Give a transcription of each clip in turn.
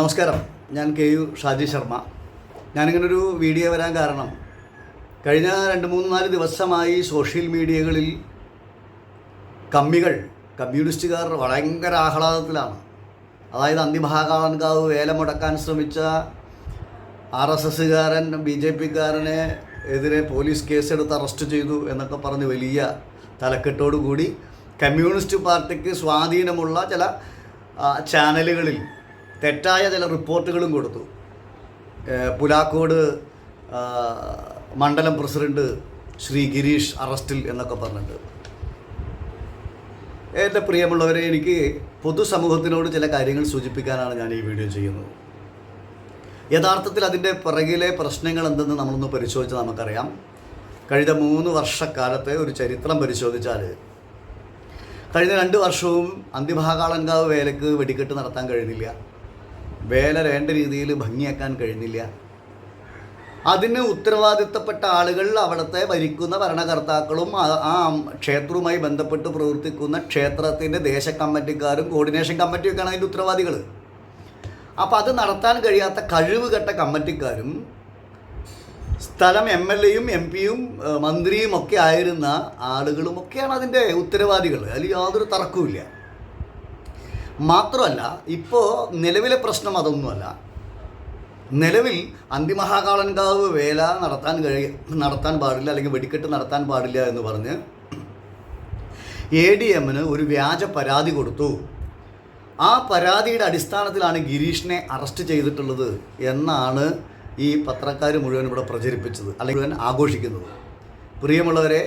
നമസ്കാരം. ഞാൻ K U Shaji Sharma. ഞാനിങ്ങനൊരു വീഡിയോ വരാൻ കാരണം കഴിഞ്ഞ രണ്ട് മൂന്ന് നാല് ദിവസമായി സോഷ്യൽ മീഡിയകളിൽ കമ്മികൾ കമ്മ്യൂണിസ്റ്റുകാർ ഭയങ്കര ആഹ്ലാദത്തിലാണ്. അതായത് അന്തിമഹാകാളൻകാവ് വേല മുടക്കാൻ ശ്രമിച്ച ആർ എസ് എസ്സുകാരൻ ബി ജെ പിക്കാരനെ എതിരെ പോലീസ് കേസെടുത്ത് അറസ്റ്റ് ചെയ്തു എന്നൊക്കെ പറഞ്ഞ് വലിയ തലക്കെട്ടോടുകൂടി കമ്മ്യൂണിസ്റ്റ് പാർട്ടിക്ക് സ്വാധീനമുള്ള ചില ചാനലുകളിൽ തെറ്റായ ചില റിപ്പോർട്ടുകളും കൊടുത്തു. പുലാക്കോട് മണ്ഡലം പ്രസിഡന്റ് ശ്രീ ഗിരീഷ് അറസ്റ്റിൽ എന്നൊക്കെ പറഞ്ഞിട്ട് എന്റെ പ്രിയമുള്ളവരെ എനിക്ക് പൊതുസമൂഹത്തിനോട് ചില കാര്യങ്ങൾ സൂചിപ്പിക്കാനാണ് ഞാൻ ഈ വീഡിയോ ചെയ്യുന്നത്. യഥാർത്ഥത്തിൽ അതിന്റെ പിറകിലെ പ്രശ്നങ്ങൾ എന്തെന്ന് നമ്മളൊന്ന് പരിശോധിച്ച് നമുക്കറിയാം. കഴിഞ്ഞ മൂന്ന് വർഷക്കാലത്തെ ഒരു ചരിത്രം പരിശോധിച്ചാൽ കഴിഞ്ഞ രണ്ട് വർഷവും അന്തിമഹാകാളൻകാവ് വേലക്ക് വെടിക്കെട്ട് നടത്താൻ കഴിഞ്ഞില്ല. വേല വേണ്ട രീതിയിൽ ഭംഗിയാക്കാൻ കഴിഞ്ഞില്ല. അതിന് ഉത്തരവാദിത്തപ്പെട്ട ആളുകൾ അവിടുത്തെ ഭരിക്കുന്ന ഭരണകർത്താക്കളും ആ- ക്ഷേത്രവുമായി ബന്ധപ്പെട്ട് പ്രവർത്തിക്കുന്ന ക്ഷേത്രത്തിന്റെ ദേശ കമ്മിറ്റിക്കാരും കോർഡിനേഷൻ കമ്മിറ്റിയൊക്കെയാണ് അതിന്റെ ഉത്തരവാദികൾ. അപ്പോൾ അത് നടത്താൻ കഴിയാത്ത കഴിവ് കെട്ട കമ്മിറ്റിക്കാരും സ്ഥലം എം എൽ എയും എം പിയും മന്ത്രിയും ഒക്കെ ആയിരുന്ന ആളുകളുമൊക്കെയാണ് അതിന്റെ ഉത്തരവാദികൾ. അതിൽ യാതൊരു തർക്കവുമില്ല. മാത്രമല്ല ഇപ്പോൾ നിലവിലെ പ്രശ്നം അതൊന്നുമല്ല. നിലവിൽ അന്തിമഹാകാളൻകാവ് വേല നടത്താൻ കഴി നടത്താൻ പാടില്ല അല്ലെങ്കിൽ വെടിക്കെട്ട് നടത്താൻ പാടില്ല എന്ന് പറഞ്ഞ് എ ഡി എമ്മിന് ഒരു വ്യാജ പരാതി കൊടുത്തു. ആ പരാതിയുടെ അടിസ്ഥാനത്തിലാണ് ഗിരീഷിനെ അറസ്റ്റ് ചെയ്തിട്ടുള്ളത് എന്നാണ് ഈ പത്രക്കാർ മുഴുവൻ ഇവിടെ പ്രചരിപ്പിച്ചത് അല്ലെങ്കിൽ മുഴുവൻ ആഘോഷിക്കുന്നത്. പ്രിയമുള്ളവരെ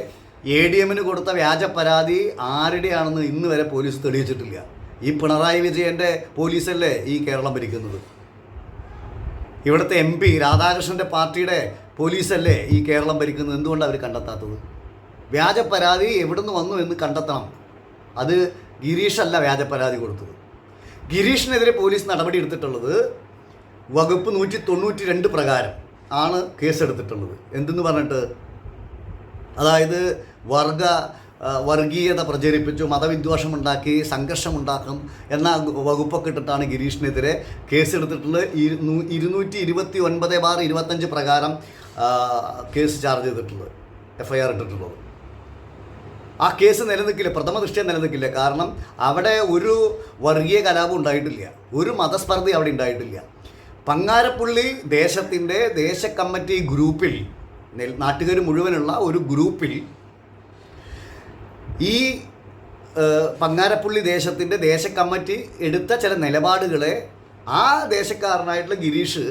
എ ഡി എമ്മിന് കൊടുത്ത വ്യാജ പരാതി ആരുടെയാണെന്ന് ഇന്ന് വരെ പോലീസ് തെളിയിച്ചിട്ടില്ല. ഈ പിണറായി വിജയന്റെ പോലീസല്ലേ ഈ കേരളം ഭരിക്കുന്നത്? ഇവിടുത്തെ എം പി രാധാകൃഷ്ണന്റെ പാർട്ടിയുടെ പോലീസല്ലേ ഈ കേരളം ഭരിക്കുന്നത്? എന്തുകൊണ്ടാണ് അവർ കണ്ടെത്താത്തത്? വ്യാജ പരാതി എവിടുന്ന് വന്നു എന്ന് കണ്ടെത്തണം. അത് ഗിരീഷല്ല വ്യാജ പരാതി കൊടുത്തത്. ഗിരീഷിനെതിരെ പോലീസ് നടപടി എടുത്തിട്ടുള്ളത് വകുപ്പ് നൂറ്റി തൊണ്ണൂറ്റി രണ്ട് പ്രകാരം ആണ് കേസെടുത്തിട്ടുള്ളത്. എന്തെന്ന് പറഞ്ഞിട്ട്? അതായത് വർഗ വർഗീയത പ്രചരിപ്പിച്ചു മതവിദ്വേഷമുണ്ടാക്കി സംഘർഷമുണ്ടാക്കും എന്ന വകുപ്പൊക്കെ ഇട്ടിട്ടാണ് ഗിരീഷിനെതിരെ കേസെടുത്തിട്ടുള്ളത്. ഇരുന്നൂ- ഇരുന്നൂറ്റി ഇരുപത്തി ഒൻപത് ബാർ ഇരുപത്തഞ്ച് പ്രകാരം കേസ് ചാർജ് ചെയ്തിട്ടുള്ളത് എഫ് ഐ ആർ ഇട്ടിട്ടുള്ളത്. ആ കേസ് നിലനിൽക്കില്ല പ്രഥമ ദൃഷ്ടിയെ നിലനിൽക്കില്ല. കാരണം അവിടെ ഒരു വർഗീയ കലാപം ഉണ്ടായിട്ടില്ല ഒരു മതസ്പർദ്ധ അവിടെ ഉണ്ടായിട്ടില്ല. പങ്ങാരപ്പള്ളി ദേശത്തിന്റെ ദേശ കമ്മിറ്റി ഗ്രൂപ്പിൽ നാട്ടുകാർ മുഴുവനുള്ള ഒരു ഗ്രൂപ്പിൽ ഈ പങ്ങാരപ്പുള്ളി ദേശത്തിന്റെ ദേശ കമ്മിറ്റി എടുത്ത ചില നിലപാടുകളെ ആ ദേശക്കാരനായിട്ടുള്ള ഗിരീഷ്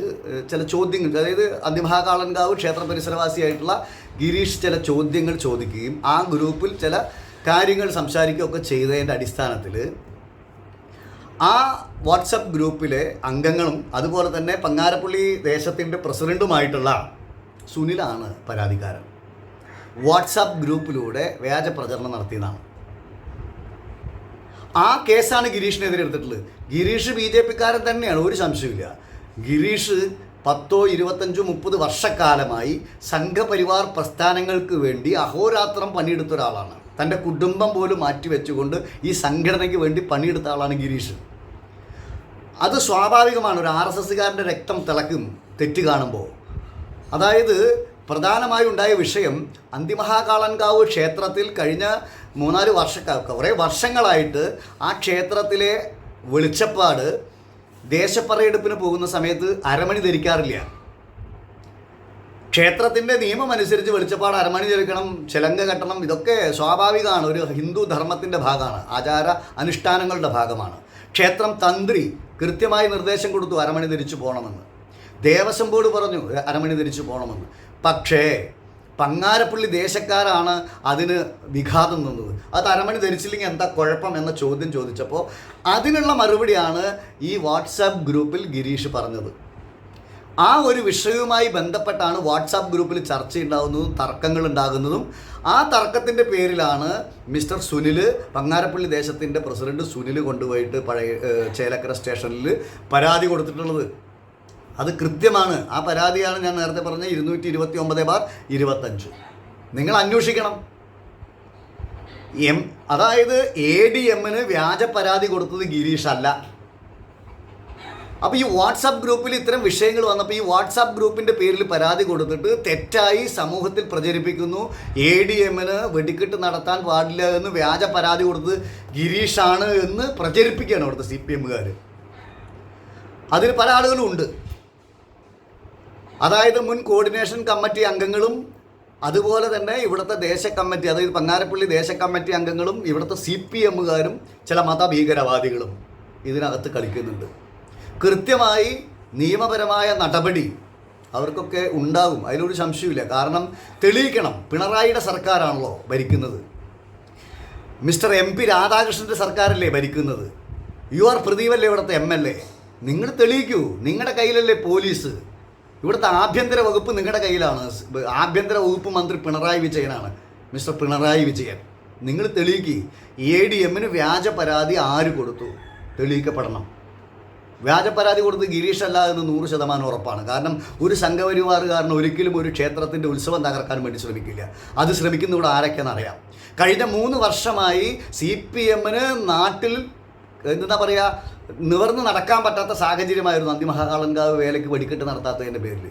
ചില ചോദ്യങ്ങൾ അതായത് അന്തിമഹാകാളൻകാവ് ക്ഷേത്ര പരിസരവാസിയായിട്ടുള്ള ഗിരീഷ് ചില ചോദ്യങ്ങൾ ചോദിക്കുകയും ആ ഗ്രൂപ്പിൽ ചില കാര്യങ്ങൾ സംസാരിക്കുകയൊക്കെ ചെയ്തതിന്റെ അടിസ്ഥാനത്തിൽ ആ വാട്സപ്പ് ഗ്രൂപ്പിലെ അംഗങ്ങളും അതുപോലെ തന്നെ പങ്ങാരപ്പള്ളി ദേശത്തിന്റെ പ്രസിഡന്റുമായിട്ടുള്ള സുനിലാണ് പരാതിക്കാരൻ. വാട്സാപ്പ് ഗ്രൂപ്പിലൂടെ വ്യാജ പ്രചരണം നടത്തിയതാണ്. ആ കേസാണ് ഗിരീഷിനെതിരെ എടുത്തിട്ടുള്ളത്. ഗിരീഷ് ബി ജെ പിക്കാരൻ തന്നെയാണ് ഒരു സംശയമില്ല ഗിരീഷ് പത്തോ ഇരുപത്തഞ്ചോ മുപ്പത് വർഷക്കാലമായി സംഘപരിവാർ പ്രസ്ഥാനങ്ങൾക്ക് വേണ്ടി അഹോരാത്രം പണിയെടുത്ത ഒരാളാണ്. തന്റെ കുടുംബം പോലും മാറ്റിവെച്ചുകൊണ്ട് ഈ സംഘടനയ്ക്ക് വേണ്ടി പണിയെടുത്ത ആളാണ് ഗിരീഷ്. അത് സ്വാഭാവികമാണ്. ഒരു ആർ എസ് എസ്സുകാരന്റെ രക്തം തിളക്കും തെറ്റ് കാണുമ്പോൾ. അതായത് പ്രധാനമായി ഉണ്ടായ വിഷയം അന്തിമഹാകാളൻകാവ് ക്ഷേത്രത്തിൽ കഴിഞ്ഞ മൂന്നാൽ വർഷക്കാർ കുറേ വർഷങ്ങളായിട്ട് ആ ക്ഷേത്രത്തിലെ വെളിച്ചപ്പാട് ദേശപ്പറയെടുപ്പിന് പോകുന്ന സമയത്ത് അരമണി ധരിക്കാറില്ല. ക്ഷേത്രത്തിന്റെ നിയമം അനുസരിച്ച് വെളിച്ചപ്പാട് അരമണി ധരിക്കണം ചിലങ്ക കെട്ടണം ഇതൊക്കെ സ്വാഭാവികമാണ്. ഒരു ഹിന്ദു ധർമ്മത്തിന്റെ ഭാഗമാണ് ആചാര അനുഷ്ഠാനങ്ങളുടെ ഭാഗമാണ്. ക്ഷേത്രം തന്ത്രി കൃത്യമായി നിർദ്ദേശം കൊടുത്തു അരമണി ധരിച്ചു പോകണമെന്ന്. ദേവസ്വം ബോർഡ് പറഞ്ഞു അരമണി ധരിച്ചു പോകണമെന്ന്. പക്ഷേ പങ്ങാരപ്പള്ളി ദേശക്കാരാണ് അതിന് വിഘാതം നിന്നത്. അത് അരമണി ധരിച്ചില്ലെങ്കിൽ എന്താ കുഴപ്പം എന്ന ചോദ്യം ചോദിച്ചപ്പോൾ അതിനുള്ള മറുപടിയാണ് ഈ വാട്സാപ്പ് ഗ്രൂപ്പിൽ ഗിരീഷ് പറഞ്ഞത്. ആ ഒരു വിഷയവുമായി ബന്ധപ്പെട്ടാണ് വാട്സാപ്പ് ഗ്രൂപ്പിൽ ചർച്ചയുണ്ടാകുന്നതും തർക്കങ്ങൾ ഉണ്ടാകുന്നതും ആ തർക്കത്തിന്റെ പേരിലാണ് മിസ്റ്റർ സുനിൽ പങ്ങാരപ്പള്ളി ദേശത്തിന്റെ പ്രസിഡന്റ് സുനിൽ കൊണ്ടുപോയിട്ട് പഴയ ചേലക്കര സ്റ്റേഷനിൽ പരാതി കൊടുത്തിട്ടുള്ളത്. അത് കൃത്യമാണ്. ആ പരാതിയാണ് ഞാൻ നേരത്തെ പറഞ്ഞ ഇരുന്നൂറ്റി ഇരുപത്തി ഒമ്പത് ബാർ ഇരുപത്തഞ്ച്. നിങ്ങൾ അന്വേഷിക്കണം. എം അതായത് എ ഡി എമ്മിന് വ്യാജ പരാതി കൊടുത്തത് ഗിരീഷ് അല്ല. അപ്പോൾ ഈ വാട്സാപ്പ് ഗ്രൂപ്പിൽ ഇത്തരം വിഷയങ്ങൾ വന്നപ്പോൾ ഈ വാട്സാപ്പ് ഗ്രൂപ്പിന്റെ പേരിൽ പരാതി കൊടുത്തിട്ട് തെറ്റായി സമൂഹത്തിൽ പ്രചരിപ്പിക്കുന്നു. എ ഡി എമ്മിന് വെടിക്കെട്ട് നടത്താൻ പാടില്ല എന്ന് വ്യാജ പരാതി കൊടുത്തത് ഗിരീഷാണ് എന്ന് പ്രചരിപ്പിക്കുകയാണ് അവിടുത്തെ സി പി എമ്മുകാർ അതിൽ പല ആളുകളും ഉണ്ട്. അതായത് മുൻ കോർഡിനേഷൻ കമ്മിറ്റി അംഗങ്ങളും അതുപോലെ തന്നെ ഇവിടുത്തെ ദേശ കമ്മിറ്റി അതായത് പങ്ങാരപ്പള്ളി ദേശ കമ്മിറ്റി അംഗങ്ങളും ഇവിടുത്തെ സി പി എമ്മുകാരും ചില മതഭീകരവാദികളും ഇതിനകത്ത് കളിക്കുന്നുണ്ട്. കൃത്യമായി നിയമപരമായ നടപടി അവർക്കൊക്കെ ഉണ്ടാകും അതിലൊരു സംശയമില്ല കാരണം തെളിയിക്കണം പിണറായിയുടെ സർക്കാരാണല്ലോ ഭരിക്കുന്നത്. മിസ്റ്റർ എം പി രാധാകൃഷ്ണന്റെ സർക്കാരല്ലേ ഭരിക്കുന്നത്? യു ആർ പ്രദീപല്ലേ ഇവിടുത്തെ എം എൽ എ? നിങ്ങൾ തെളിയിക്കൂ നിങ്ങളുടെ കയ്യിലല്ലേ പോലീസ്? ഇവിടുത്തെ ആഭ്യന്തര വകുപ്പ് നിങ്ങളുടെ കയ്യിലാണ്. ആഭ്യന്തര വകുപ്പ് മന്ത്രി പിണറായി വിജയനാണ്. മിസ്റ്റർ പിണറായി വിജയൻ. നിങ്ങൾ തെളിയിക്കുക എ ഡി എമ്മിന് വ്യാജ പരാതി ആര് കൊടുത്തു? തെളിയിക്കപ്പെടണം. വ്യാജ പരാതി കൊടുത്ത് ഗിരീഷ് അല്ല എന്ന് നൂറ് ശതമാനം ഉറപ്പാണ്. കാരണം ഒരു സംഘപരിവാർ കാരണം ഒരിക്കലും ഒരു ക്ഷേത്രത്തിന്റെ ഉത്സവം തകർക്കാൻ വേണ്ടി ശ്രമിക്കില്ല. അത് ശ്രമിക്കുന്ന ഇവിടെ ആരൊക്കെയെന്ന് അറിയാം കഴിഞ്ഞ മൂന്ന് വർഷമായി സി പി എമ്മിന് നാട്ടിൽ എന്താ പറയുക നിവർന്ന് നടക്കാൻ പറ്റാത്ത സാഹചര്യമായിരുന്നു അന്തിമഹാകാളൻകാവ് വേലയ്ക്ക് വെടിക്കെട്ട് നടത്താത്തതിന്റെ പേരിൽ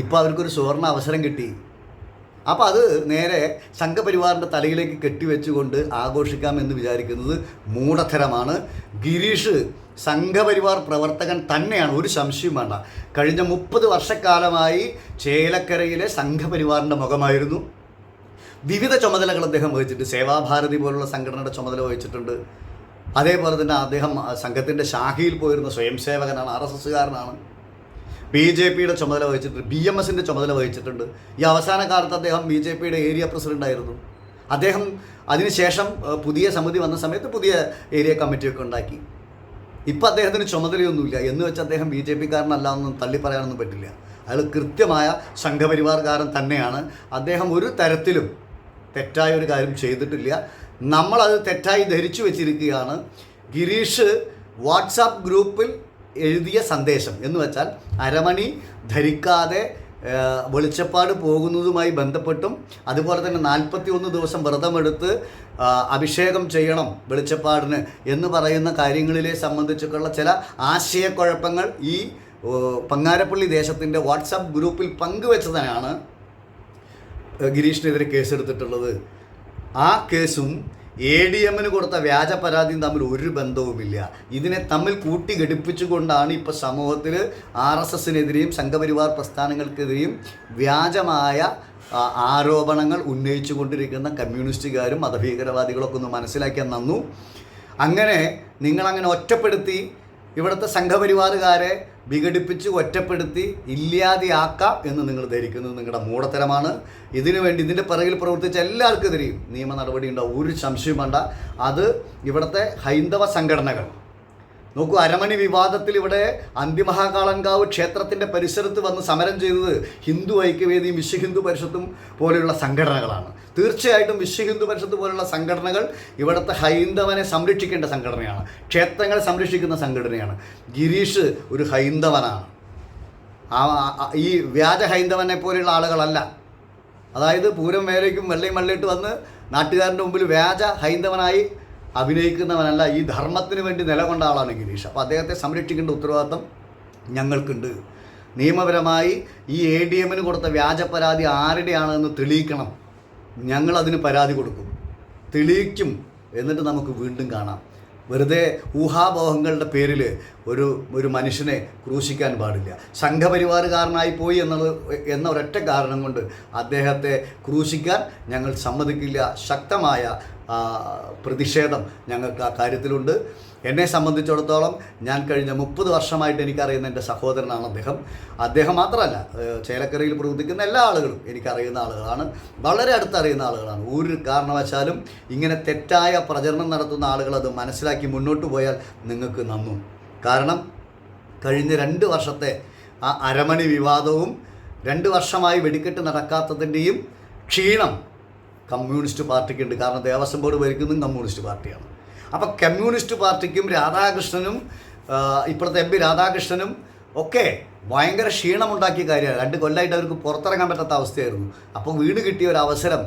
ഇപ്പോൾ അവർക്കൊരു സുവർണ അവസരം കിട്ടി. അപ്പോൾ അത് നേരെ സംഘപരിവാറിന്റെ തലയിലേക്ക് കെട്ടിവെച്ചുകൊണ്ട് ആഘോഷിക്കാമെന്ന് വിചാരിക്കുന്നത് മൂഢത്തരമാണ് ഗിരീഷ് സംഘപരിവാർ പ്രവർത്തകൻ തന്നെയാണ് ഒരു സംശയം വേണ്ട. കഴിഞ്ഞ മുപ്പത് വർഷക്കാലമായി ചേലക്കരയിലെ സംഘപരിവാറിന്റെ മുഖമായിരുന്നു. വിവിധ ചുമതലകൾ അദ്ദേഹം വഹിച്ചിട്ടുണ്ട്. സേവാഭാരതി പോലുള്ള സംഘടനയുടെ ചുമതല വഹിച്ചിട്ടുണ്ട്. അതേപോലെ തന്നെ അദ്ദേഹം സംഘത്തിന്റെ ശാഖയിൽ പോയിരുന്ന സ്വയം സേവകനാണ് ആർ എസ് എസ്സുകാരനാണ്. ബി ജെ പിയുടെ ചുമതല വഹിച്ചിട്ടുണ്ട് ബി എം എസിന്റെ ചുമതല വഹിച്ചിട്ടുണ്ട്. ഈ അവസാന കാലത്ത് അദ്ദേഹം ബി ജെ പിയുടെ ഏരിയ പ്രസിഡന്റ് ആയിരുന്നു അദ്ദേഹം അതിനുശേഷം പുതിയ സമിതി വന്ന സമയത്ത് പുതിയ ഏരിയ കമ്മിറ്റിയൊക്കെ ഉണ്ടാക്കി. ഇപ്പം അദ്ദേഹത്തിന് ചുമതലയൊന്നുമില്ല. എന്ന് വെച്ചാൽ അദ്ദേഹം ബി ജെ പിക്കാരനല്ല തള്ളി പറയാനൊന്നും പറ്റില്ല. അയാൾ കൃത്യമായ സംഘപരിവാർകാരൻ തന്നെയാണ്. അദ്ദേഹം ഒരു തരത്തിലും തെറ്റായ ഒരു കാര്യം ചെയ്തിട്ടില്ല. നമ്മളത് തെറ്റായി ധരിച്ചു വെച്ചിരിക്കുകയാണ്. ഗിരീഷ് വാട്സാപ്പ് ഗ്രൂപ്പിൽ എഴുതിയ സന്ദേശം എന്ന് വെച്ചാൽ അരമണി ധരിക്കാതെ വെളിച്ചപ്പാട് പോകുന്നതുമായി ബന്ധപ്പെട്ടും അതുപോലെ തന്നെ നാൽപ്പത്തി ഒന്ന് ദിവസം വ്രതമെടുത്ത് അഭിഷേകം ചെയ്യണം വെളിച്ചപ്പാടിന് എന്ന് പറയുന്ന കാര്യങ്ങളിലെ സംബന്ധിച്ചിട്ടുള്ള ചില ആശയക്കുഴപ്പങ്ങൾ ഈ പങ്ങാരപ്പള്ളി ദേശത്തിന്റെ വാട്സാപ്പ് ഗ്രൂപ്പിൽ പങ്കുവെച്ചതിനാണ് ഗിരീഷിനെതിരെ കേസെടുത്തിട്ടുള്ളത്. ആ കേസും എ ഡി എമ്മിന് കൊടുത്ത വ്യാജ പരാതിയും തമ്മിൽ ഒരു ബന്ധവുമില്ല. ഇതിനെ തമ്മിൽ കൂട്ടിഘടിപ്പിച്ചുകൊണ്ടാണ് ഇപ്പോൾ സമൂഹത്തിൽ ആർ എസ് എസിനെതിരെയും സംഘപരിവാർ പ്രസ്ഥാനങ്ങൾക്കെതിരെയും വ്യാജമായ ആരോപണങ്ങൾ ഉന്നയിച്ചു കൊണ്ടിരിക്കുന്ന കമ്മ്യൂണിസ്റ്റുകാരും മതഭീകരവാദികളൊക്കെ ഒന്ന് മനസ്സിലാക്കിയാൽ നന്നു. അങ്ങനെ നിങ്ങളങ്ങനെ ഒറ്റപ്പെടുത്തി ഇവിടുത്തെ സംഘപരിവാറുകാരെ വിഘടിപ്പിച്ച് ഒറ്റപ്പെടുത്തി ഇല്ലാതെയാക്കാം എന്ന് നിങ്ങൾ ധരിക്കുന്നത് നിങ്ങളുടെ മൂടത്തരമാണ് ഇതിനു വേണ്ടി ഇതിന്റെ പിറകിൽ പ്രവർത്തിച്ച എല്ലാവർക്കെതിരെയും നിയമ നടപടി ഉണ്ടാവും ഒരു സംശയം വേണ്ട. അത് ഇവിടുത്തെ ഹൈന്ദവ സംഘടനകൾ നോക്കൂ അരമണി വിവാദത്തിൽ ഇവിടെ അന്തിമഹാകാളങ്കാവ് ക്ഷേത്രത്തിന്റെ പരിസരത്ത് വന്ന് സമരം ചെയ്തത് ഹിന്ദു ഐക്യവേദിയും വിശ്വ ഹിന്ദു പരിഷത്തും പോലെയുള്ള സംഘടനകളാണ്. തീർച്ചയായിട്ടും വിശ്വ ഹിന്ദു പരിഷത്ത് പോലുള്ള സംഘടനകൾ ഇവിടുത്തെ ഹൈന്ദവനെ സംരക്ഷിക്കേണ്ട സംഘടനയാണ്. ക്ഷേത്രങ്ങളെ സംരക്ഷിക്കുന്ന സംഘടനയാണ്. ഗിരീഷ് ഒരു ഹൈന്ദവനാണ്. ഈ വ്യാജ ഹൈന്ദവനെ പോലെയുള്ള ആളുകളല്ല. അതായത് പൂരം വേലയ്ക്കും വെള്ളയും വെള്ളയിട്ട് വന്ന് നാട്ടുകാരന്റെ മുമ്പിൽ വ്യാജ ഹൈന്ദവനായി അഭിനയിക്കുന്നവനല്ല ഈ ധർമ്മത്തിന് വേണ്ടി നിലകൊണ്ട ആളാണ് ഗിരീഷ്. അപ്പോൾ അദ്ദേഹത്തെ സംരക്ഷിക്കേണ്ട ഉത്തരവാദിത്തം ഞങ്ങൾക്കുണ്ട്. നിയമപരമായി ഈ എ ഡി എമ്മിന് കൊടുത്ത വ്യാജ പരാതി ആരുടെയാണെന്ന് തെളിയിക്കണം. ഞങ്ങളതിന് പരാതി കൊടുക്കും. തെളിയിക്കും. എന്നിട്ട് നമുക്ക് വീണ്ടും കാണാം. വെറുതെ ഊഹാപോഹങ്ങളുടെ പേരിൽ ഒരു ഒരു മനുഷ്യനെ ക്രൂശിക്കാൻ പാടില്ല. സംഘപരിവാറുകാരനായി പോയി എന്നത് എന്ന ഒരൊറ്റ കാരണം കൊണ്ട് അദ്ദേഹത്തെ ക്രൂശിക്കാൻ ഞങ്ങൾ സമ്മതിക്കില്ല. ശക്തമായ പ്രതിഷേധം ഞങ്ങൾക്ക് ആ കാര്യത്തിലുണ്ട്. എന്നെ സംബന്ധിച്ചിടത്തോളം ഞാൻ കഴിഞ്ഞ മുപ്പത് വർഷമായിട്ട് എനിക്കറിയുന്ന എന്റെ സഹോദരനാണ് അദ്ദേഹം. അദ്ദേഹം മാത്രമല്ല ചേലക്കരയിൽ പ്രവർത്തിക്കുന്ന എല്ലാ ആളുകളും എനിക്കറിയുന്ന ആളുകളാണ്. വളരെ അടുത്തറിയുന്ന ആളുകളാണ്. ഒരു കാരണവശാലും ഇങ്ങനെ തെറ്റായ പ്രചരണം നടത്തുന്ന ആളുകൾ അത് മനസ്സിലാക്കി മുന്നോട്ട് പോയാൽ നിങ്ങൾക്ക് നന്നു. കാരണം കഴിഞ്ഞ രണ്ട് വർഷത്തെ ആ അരമണി വിവാദവും രണ്ട് വർഷമായി വെടിക്കെട്ട് നടക്കാത്തതിന്റെയും ക്ഷീണം കമ്മ്യൂണിസ്റ്റ് പാർട്ടിക്കുണ്ട്. കാരണം ദേവസ്വം ബോർഡ് ഭരിക്കുന്നതും കമ്മ്യൂണിസ്റ്റ് പാർട്ടിയാണ്. അപ്പോൾ കമ്മ്യൂണിസ്റ്റ് പാർട്ടിക്കും രാധാകൃഷ്ണനും ഇപ്പോഴത്തെ എം പി രാധാകൃഷ്ണനും ഒക്കെ ഭയങ്കര ക്ഷീണമുണ്ടാക്കിയ കാര്യമാണ്. രണ്ട് കൊല്ലമായിട്ട് അവർക്ക് പുറത്തിറങ്ങാൻ പറ്റാത്ത അവസ്ഥയായിരുന്നു. അപ്പോൾ വീട് കിട്ടിയ ഒരു അവസരം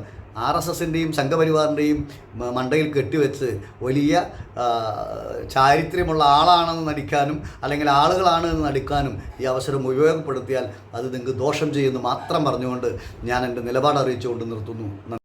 ആർ എസ് എസിന്റെയും സംഘപരിവാറിന്റെയും മണ്ടയിൽ കെട്ടിവെച്ച് വലിയ ചാരിത്ര്യമുള്ള ആളാണെന്ന് നടിക്കാനും അല്ലെങ്കിൽ ആളുകളാണ് എന്ന് നടിക്കാനും ഈ അവസരം ഉപയോഗപ്പെടുത്തിയാൽ അത് നിങ്ങൾക്ക് ദോഷം ചെയ്യുമെന്ന് മാത്രം പറഞ്ഞുകൊണ്ട് ഞാൻ എന്റെ നിലപാട് അറിയിച്ചുകൊണ്ട് നിർത്തുന്നു.